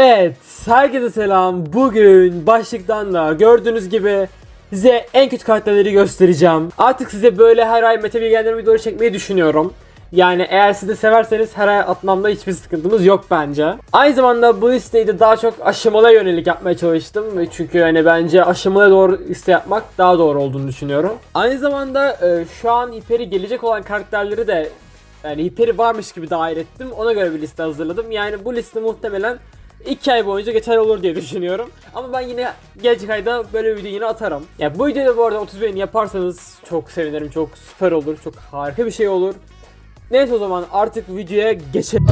Evet, herkese selam. Bugün başlıktan da gördüğünüz gibi size en kötü karakterleri göstereceğim. Artık size böyle her ay Mete Bilgenler'in videoları çekmeyi düşünüyorum. Yani eğer siz de severseniz her ay atmamda hiçbir sıkıntımız yok bence. Aynı zamanda bu listeyi de daha çok aşamalara yönelik yapmaya çalıştım. Çünkü hani bence aşamalara doğru liste yapmak daha doğru olduğunu düşünüyorum. Aynı zamanda e, şu an Hyper'i gelecek olan karakterleri de yani Hyper'i varmış gibi dahil ettim. Ona göre bir liste hazırladım. Yani bu liste muhtemelen 2 ay boyunca geçerli olur diye düşünüyorum. Ama ben yine gelecek ayda böyle bir video yine atarım. Ya bu videoda bu arada 30 beğeni yaparsanız çok sevinirim. Çok süper olur. Çok harika bir şey olur. Neyse o zaman artık videoya geçelim.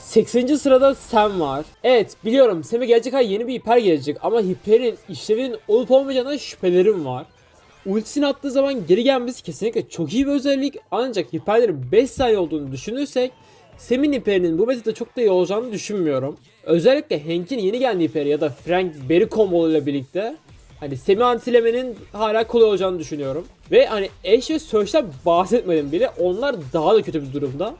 80. sırada Sam var. Evet biliyorum Sam'e gelecek ay yeni bir hiper gelecek ama hiperin işlevinin olup olmayacağına şüphelerim var. Ultisini attığı zaman geri gelmesi kesinlikle çok iyi bir özellik ancak hiperlerin 5 saniye olduğunu düşünürsek Sam'in hiperinin bu metada çok da iyi olacağını düşünmüyorum. Özellikle Hank'in yeni geldiği hiperi ya da Frank Berry combo ile birlikte hani Sam'i antilemenin hala kolay olacağını düşünüyorum. Ve hani Ashe ve Surge'den bahsetmedim bile onlar daha da kötü bir durumda.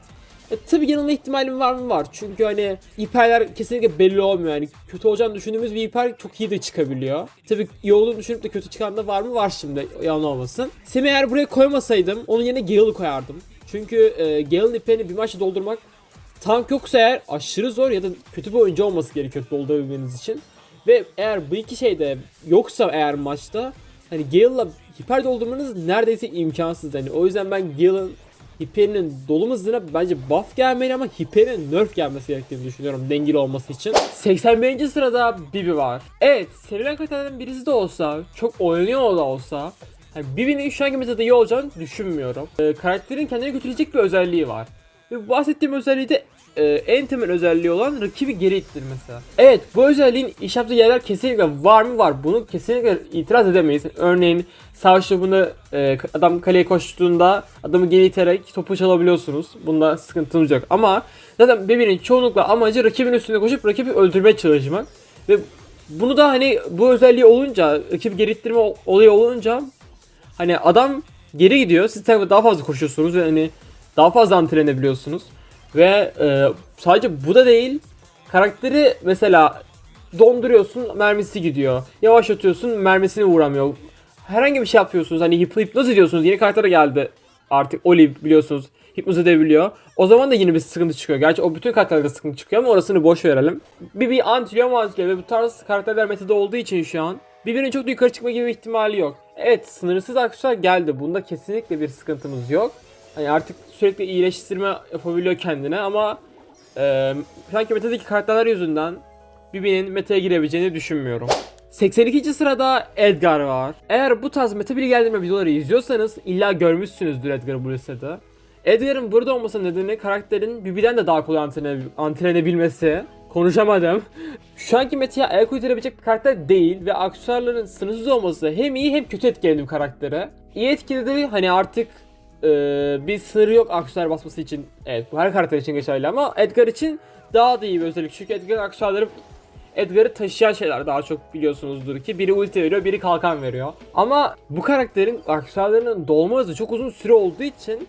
E, tabii yanılma ihtimalim var mı var. Çünkü hani hiperler kesinlikle belli olmuyor. Yani kötü olacağını düşündüğümüz bir hiper çok iyi de çıkabiliyor. Tabii iyi olduğunu düşünüp de kötü çıkan da var mı? Var şimdi. Yalan olmasın. Sem'i eğer buraya koymasaydım onun yerine Gale'ı koyardım. Çünkü e, Gale'ın hiperini bir maçta doldurmak tank yoksa eğer aşırı zor ya da kötü bir oyuncu olması gerekiyor doldurabilmeniz için. Ve eğer bu iki şey de yoksa eğer maçta hani Gale'la hiper doldurmanız neredeyse imkansız. Hani o yüzden ben Gale'ın hiperinin dolu hızına bence buff gelmeli ama hiperin nerf gelmesi gerektiğini düşünüyorum dengeli olması için. 81. sırada Bibi var. Evet sevilen karakterlerden birisi de olsa çok oynanıyor da olsa yani Bibi'nin şu anki metada iyi olacağını düşünmüyorum. Ee, karakterin kendini götürecek bir özelliği var. Ve bahsettiğim özelliği de e, en temel özelliği olan rakibi geri ittir mesela. Evet bu özelliğin iş yaptığı yerler kesinlikle var mı var. Bunu kesinlikle itiraz edemeyiz. Örneğin savaş topunda e, adam kaleye koştuğunda adamı geri iterek topu çalabiliyorsunuz. Bunda sıkıntımız yok. Ama zaten Bibi'nin çoğunlukla amacı rakibin üstüne koşup rakibi öldürmeye çalışmak. Ve bunu da hani bu özelliği olunca, rakip geri ittirme ol- olayı olunca hani adam geri gidiyor. Siz tabii daha fazla koşuyorsunuz ve hani daha fazla antrenebiliyorsunuz. Ve e, sadece bu da değil. Karakteri mesela donduruyorsun mermisi gidiyor. Yavaşlatıyorsun mermisini vuramıyor. Herhangi bir şey yapıyorsunuz hani hip hipnoz ediyorsunuz. Yeni karakter geldi artık Oli biliyorsunuz. Hipnoz edebiliyor. O zaman da yine bir sıkıntı çıkıyor. Gerçi o bütün karakterlerde sıkıntı çıkıyor ama orasını boş verelim. Bir bir antiliyor mu antiliyor ve bu tarz karakterler metodu olduğu için şu an birbirinin çok da yukarı çıkma gibi bir ihtimali yok. Evet sınırsız aksesuar geldi. Bunda kesinlikle bir sıkıntımız yok. Hani artık sürekli iyileştirme yapabiliyor kendine ama e, şu anki metadaki karakterler yüzünden Bibi'nin meta'ya girebileceğini düşünmüyorum. 82. sırada Edgar var. Eğer bu tarz meta bilgilendirme videoları izliyorsanız illa görmüşsünüzdür Edgar'ı bu listede. Edgar'ın burada olması nedeni karakterin Bibi'den de daha kolay antrene, antrenebilmesi. Konuşamadım. Şu anki metaya ayak uydurabilecek bir karakter değil ve aksesuarların sınırsız olması hem iyi hem kötü etkiledi bu karaktere. İyi etkiledi hani artık e, bir sınırı yok aksesuar basması için. Evet bu her karakter için geçerli ama Edgar için daha da iyi bir özellik. Çünkü Edgar aksesuarları Edgar'ı taşıyan şeyler daha çok biliyorsunuzdur ki biri ulti veriyor biri kalkan veriyor. Ama bu karakterin aksesuarlarının dolma hızı çok uzun süre olduğu için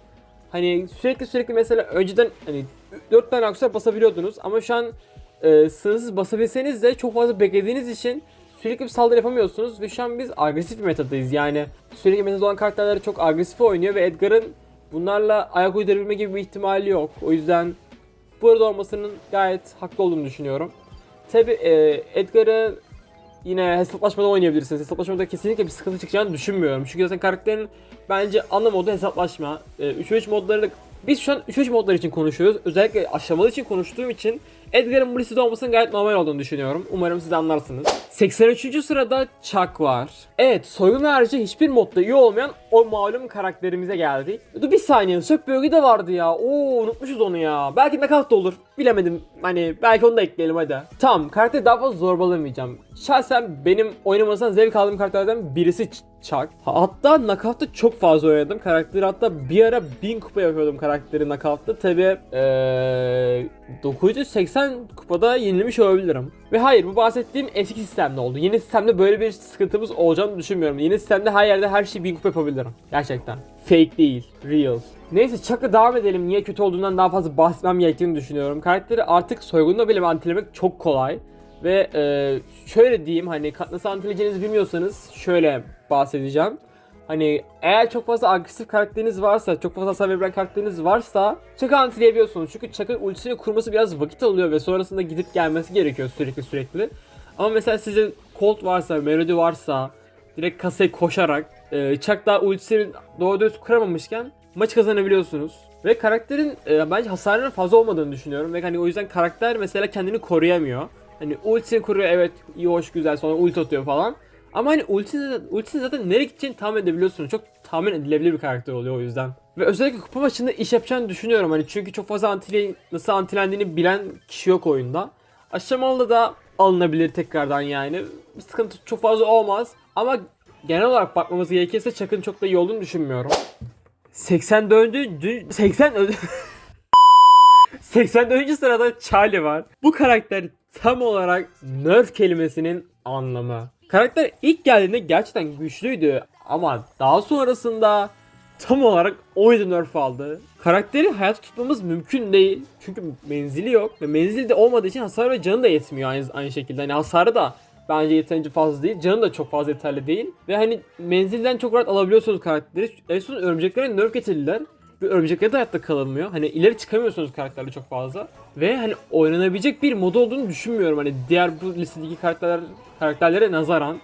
hani sürekli sürekli mesela önceden hani 4 tane aksesuar basabiliyordunuz ama şu an e, sınırsız basabilseniz de çok fazla beklediğiniz için sürekli bir saldırı yapamıyorsunuz ve şu an biz agresif bir metadayız yani sürekli metada olan karakterler çok agresif oynuyor ve Edgar'ın bunlarla ayak uydurabilme gibi bir ihtimali yok. O yüzden burada olmasının gayet haklı olduğunu düşünüyorum. Tabi e, Edgar'ı yine hesaplaşmada oynayabilirsiniz. Hesaplaşmada kesinlikle bir sıkıntı çıkacağını düşünmüyorum. Çünkü zaten karakterin bence ana modu hesaplaşma. E, 3-3 modları da biz şu an 3-3 modlar için konuşuyoruz. Özellikle aşamalı için konuştuğum için Edgar'ın bu listede olmasının gayet normal olduğunu düşünüyorum. Umarım siz anlarsınız. 83. sırada Chuck var. Evet soygun harici hiçbir modda iyi olmayan o malum karakterimize geldik. Dur bir saniye Sök bölge de vardı ya. Oo unutmuşuz onu ya. Belki nakavt da olur. Bilemedim. Hani belki onu da ekleyelim hadi. Tamam karakteri daha fazla zorbalamayacağım. Şahsen benim oynamasından zevk aldığım karakterlerden birisi Ch- Chuck. Ha- Hatta Knockout'ta çok fazla oynadım. Karakteri hatta bir ara 1000 kupa yapıyordum karakteri Knockout'ta. Tabi ee, 980 zaten kupada yenilmiş olabilirim. Ve hayır bu bahsettiğim eski sistemde oldu. Yeni sistemde böyle bir sıkıntımız olacağını düşünmüyorum. Yeni sistemde her yerde her şeyi bin kupa yapabilirim. Gerçekten. Fake değil. Real. Neyse Chuck'a devam edelim. Niye kötü olduğundan daha fazla bahsetmem gerektiğini düşünüyorum. Karakteri artık soygunda bile antilemek çok kolay. Ve e, şöyle diyeyim hani nasıl antileyeceğinizi bilmiyorsanız şöyle bahsedeceğim. Hani eğer çok fazla agresif karakteriniz varsa, çok fazla hasar veren karakteriniz varsa Chuck'ı antileyebiliyorsunuz. Çünkü Chuck'ın ultisini kurması biraz vakit alıyor ve sonrasında gidip gelmesi gerekiyor sürekli sürekli. Ama mesela sizin Colt varsa, Melody varsa direkt kasaya koşarak e, Chuck daha ultisini doğru dürüst kuramamışken maçı kazanabiliyorsunuz. Ve karakterin e, bence hasarının fazla olmadığını düşünüyorum ve hani o yüzden karakter mesela kendini koruyamıyor. Hani ultisini kuruyor evet iyi hoş güzel sonra ulti atıyor falan. Ama hani ultisini, ultisini zaten nereye gideceğini tahmin edebiliyorsunuz. Çok tahmin edilebilir bir karakter oluyor o yüzden. Ve özellikle kupa maçında iş yapacağını düşünüyorum. Hani çünkü çok fazla antile, nasıl antilendiğini bilen kişi yok oyunda. Aşamalı da alınabilir tekrardan yani. Bir sıkıntı çok fazla olmaz. Ama genel olarak bakmamız gerekirse Chuck'ın çok da iyi olduğunu düşünmüyorum. 84. dü- 80 84. sırada Charlie var. Bu karakter tam olarak nerf kelimesinin anlamı. Karakter ilk geldiğinde gerçekten güçlüydü ama daha sonrasında tam olarak oydu nerf aldı. Karakteri hayata tutmamız mümkün değil. Çünkü menzili yok ve menzili de olmadığı için hasar ve canı da yetmiyor aynı, aynı şekilde. Hani hasarı da bence yeterince fazla değil. Canı da çok fazla yeterli değil. Ve hani menzilden çok rahat alabiliyorsunuz karakteri. En son örümceklere nerf getirdiler. Örümceklere de hayatta kalınmıyor. Hani ileri çıkamıyorsunuz karakterle çok fazla. Ve hani oynanabilecek bir mod olduğunu düşünmüyorum. Hani diğer bu listedeki karakterler, karakterlere nazaran.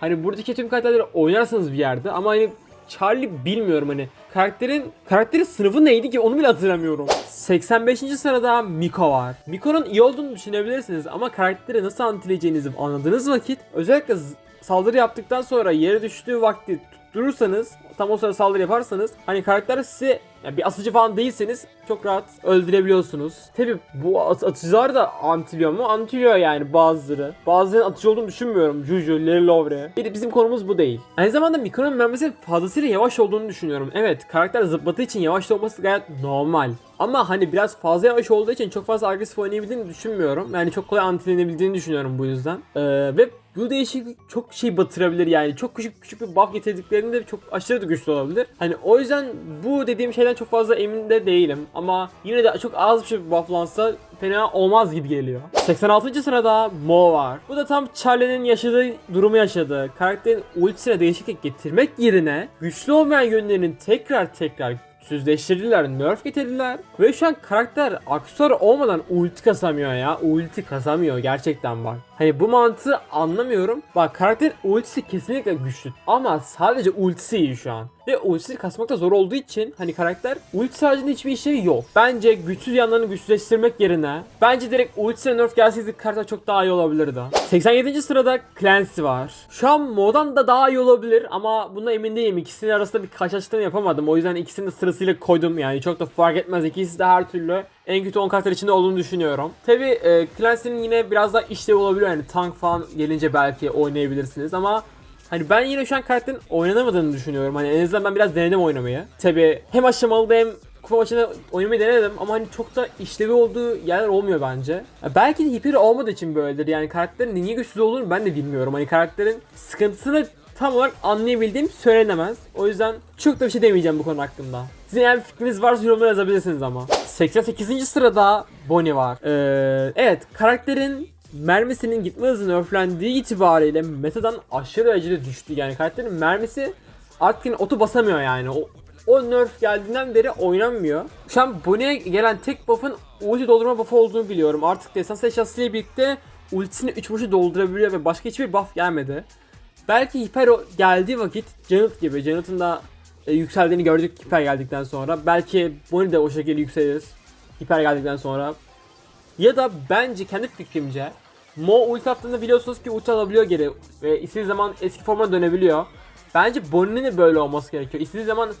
Hani buradaki tüm karakterleri oynarsınız bir yerde ama hani Charlie bilmiyorum hani karakterin karakteri sınıfı neydi ki onu bile hatırlamıyorum. 85. sırada Miko var. Miko'nun iyi olduğunu düşünebilirsiniz ama karakteri nasıl antileyeceğinizi anladığınız vakit özellikle saldırı yaptıktan sonra yere düştüğü vakti tutturursanız tam o sırada saldırı yaparsanız hani karakter size yani bir asıcı falan değilseniz çok rahat öldürebiliyorsunuz. Tabi bu at- atıcılar da antiliyor mu? Antiliyor yani bazıları. Bazılarının atıcı olduğunu düşünmüyorum. Juju, Larry Lovre. Bir bizim konumuz bu değil. Aynı zamanda Miko'nun mermisi fazlasıyla yavaş olduğunu düşünüyorum. Evet karakter zıplattığı için yavaş olması gayet normal. Ama hani biraz fazla yavaş olduğu için çok fazla agresif oynayabildiğini düşünmüyorum. Yani çok kolay antilenebildiğini düşünüyorum bu yüzden. Ee, ve bu değişiklik çok şey batırabilir yani. Çok küçük küçük bir buff getirdiklerinde çok aşırı da güçlü olabilir. Hani o yüzden bu dediğim şeyden çok fazla emin de değilim. Ama yine de çok az bir şey bufflansa fena olmaz gibi geliyor. 86. sırada Mo var. Bu da tam Charlie'nin yaşadığı durumu yaşadı. Karakterin ultisine değişiklik getirmek yerine güçlü olmayan yönlerini tekrar tekrar süzleştirdiler, nerf getirdiler ve şu an karakter aksesuar olmadan ulti kasamıyor ya. Ulti kasamıyor gerçekten bak. Hani bu mantığı anlamıyorum. Bak karakterin ultisi kesinlikle güçlü ama sadece ultisi iyi şu an. Ve ultisi kasmak da zor olduğu için hani karakter ulti haricinde hiçbir işlevi yok. Bence güçsüz yanlarını güçsüzleştirmek yerine bence direkt ultisine nerf gelseydi karakter çok daha iyi olabilirdi. 87. sırada Clancy var. Şu an Mo'dan da daha iyi olabilir ama buna emin değilim. İkisinin arasında bir karşılaştırma yapamadım. O yüzden ikisini de sırasıyla koydum yani. Çok da fark etmez. İkisi de her türlü en kötü 10 karakter içinde olduğunu düşünüyorum. Tabi e, Clancy'nin yine biraz daha işlevi olabilir. Yani tank falan gelince belki oynayabilirsiniz ama Hani ben yine şu an karakterin oynanamadığını düşünüyorum. Hani en azından ben biraz denedim oynamayı. Tabi hem aşamalı hem kupa maçında oynamayı denedim ama hani çok da işlevi olduğu yerler olmuyor bence. Ya belki de hiper olmadığı için böyledir. Yani karakterin niye güçsüz olduğunu ben de bilmiyorum. Hani karakterin sıkıntısını tam olarak anlayabildiğim söylenemez. O yüzden çok da bir şey demeyeceğim bu konu hakkında. Sizin eğer bir fikriniz varsa yorumlara yazabilirsiniz ama. 88. sırada Bonnie var. Ee, evet karakterin mermisinin gitme hızı nerflendiği itibariyle metadan aşırı derecede düştü. Yani karakterin mermisi artık yine otu basamıyor yani. O, o nerf geldiğinden beri oynanmıyor. Şu an Bonnie'ye gelen tek buff'ın ulti doldurma buff'ı olduğunu biliyorum. Artık desans eşyasıyla birlikte ultisini 3 vuruşu doldurabiliyor ve başka hiçbir buff gelmedi. Belki hiper geldiği vakit Janet gibi, Janet'ın da e, yükseldiğini gördük hiper geldikten sonra. Belki Bonnie de o şekilde yükselir hiper geldikten sonra. Ya da bence kendi fikrimce Mo ulti attığında biliyorsunuz ki ulti alabiliyor geri ve istediği zaman eski formuna dönebiliyor. Bence Bonnie'nin de böyle olması gerekiyor. İstediği zaman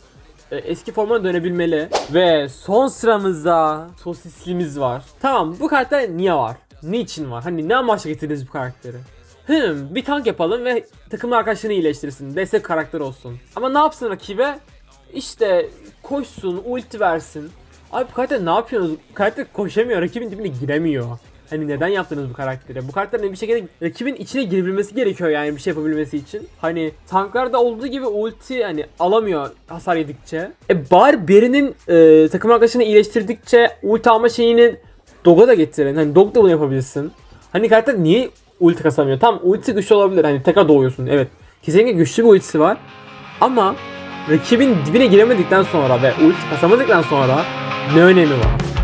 e, eski formuna dönebilmeli. Ve son sıramızda sosislimiz var. Tamam bu karakter niye var? Niçin var? Hani ne amaçla getirdiniz bu karakteri? Hım bir tank yapalım ve takımın arkadaşlarını iyileştirsin. Destek karakter olsun. Ama ne yapsın rakibe? İşte koşsun, ulti versin. Abi bu karakter ne yapıyorsunuz? Bu karakter koşamıyor, rakibin dibine giremiyor. Hani neden yaptınız bu karakteri? Bu karakterin bir şekilde rakibin içine girebilmesi gerekiyor yani bir şey yapabilmesi için. Hani tanklarda olduğu gibi ulti hani alamıyor hasar yedikçe. E bari birinin e, takım arkadaşını iyileştirdikçe ulti alma şeyini Dog'a da getirin. Hani Dog da bunu yapabilsin. Hani karakter niye ulti kasamıyor? Tam ulti güçlü olabilir. Hani tekrar doğuyorsun. Evet. Kesinlikle güçlü bir ultisi var. Ama rakibin dibine giremedikten sonra ve ulti kasamadıktan sonra ne önemi var?